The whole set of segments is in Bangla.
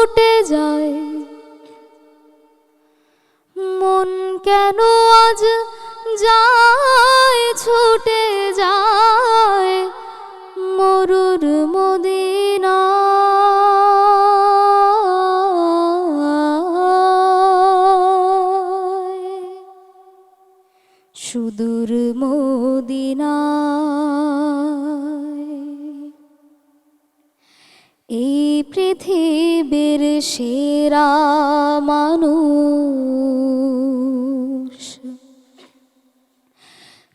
ছুটে যায়। মন কেন আজ যায় ছুটে যায় মরুর মদিনা? সুদূর মদিনা। এই পৃথিবীর সেরা মানুষ।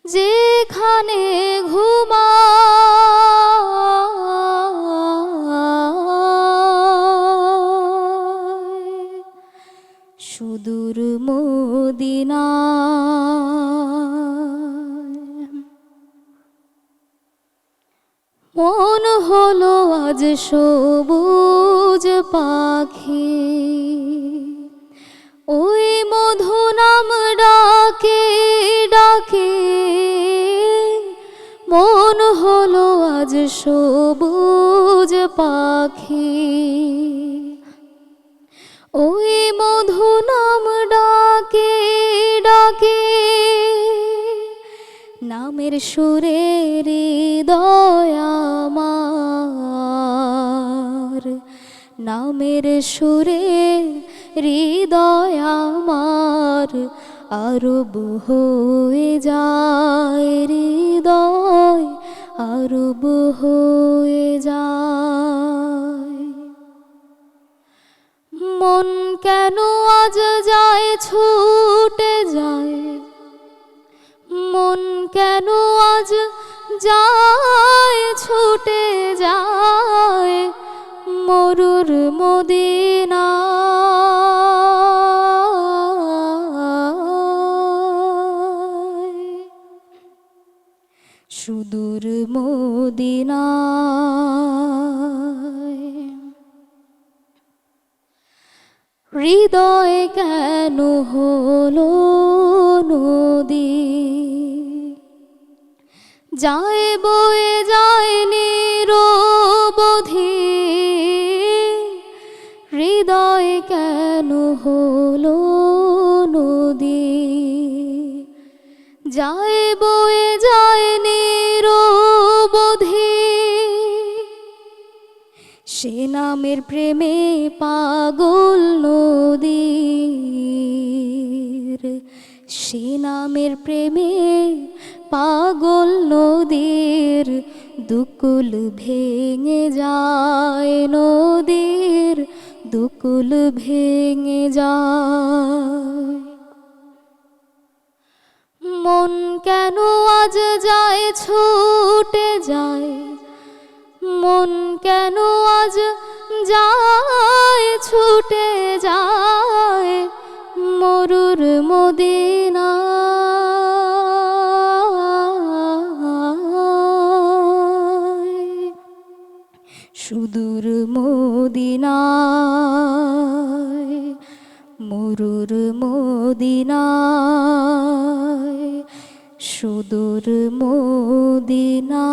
যেখানে ঘুমায় সুদূর মদিনা মন হলো আজ সবুজ পাখি। ওই মধু নাম ডাকে ডাকে। মন হলো আজ সবুজ পাখি। ওই মধু নামের সুরে হৃদয়ামার নামের সুরে হৃদয়ামার আরব হয়ে যায় হৃদয় আরব হয়ে যায়। মন কেন আজ যায়, ছুটে যায়? মন কেন আজ যায় ছুটে যায় মরুর মদিনা? সুদূর মদিনায় হৃদয় কেন হলো নদী? যায় বয়ে যায় নিরবধি। হৃদয় কেন হলো নদী? যায় বয়ে যায় নিরবধি। সে নামের প্রেমে পাগল নদীর সে নামের প্রেমে পাগল নদীর দুকুল ভেঙে যায় নদীর দুকুল ভেঙে যায়। মন কেন আজ যায় ছুটে যায়? মন মদিনায় মরুর মদিনায় সুদূর মদিনায়।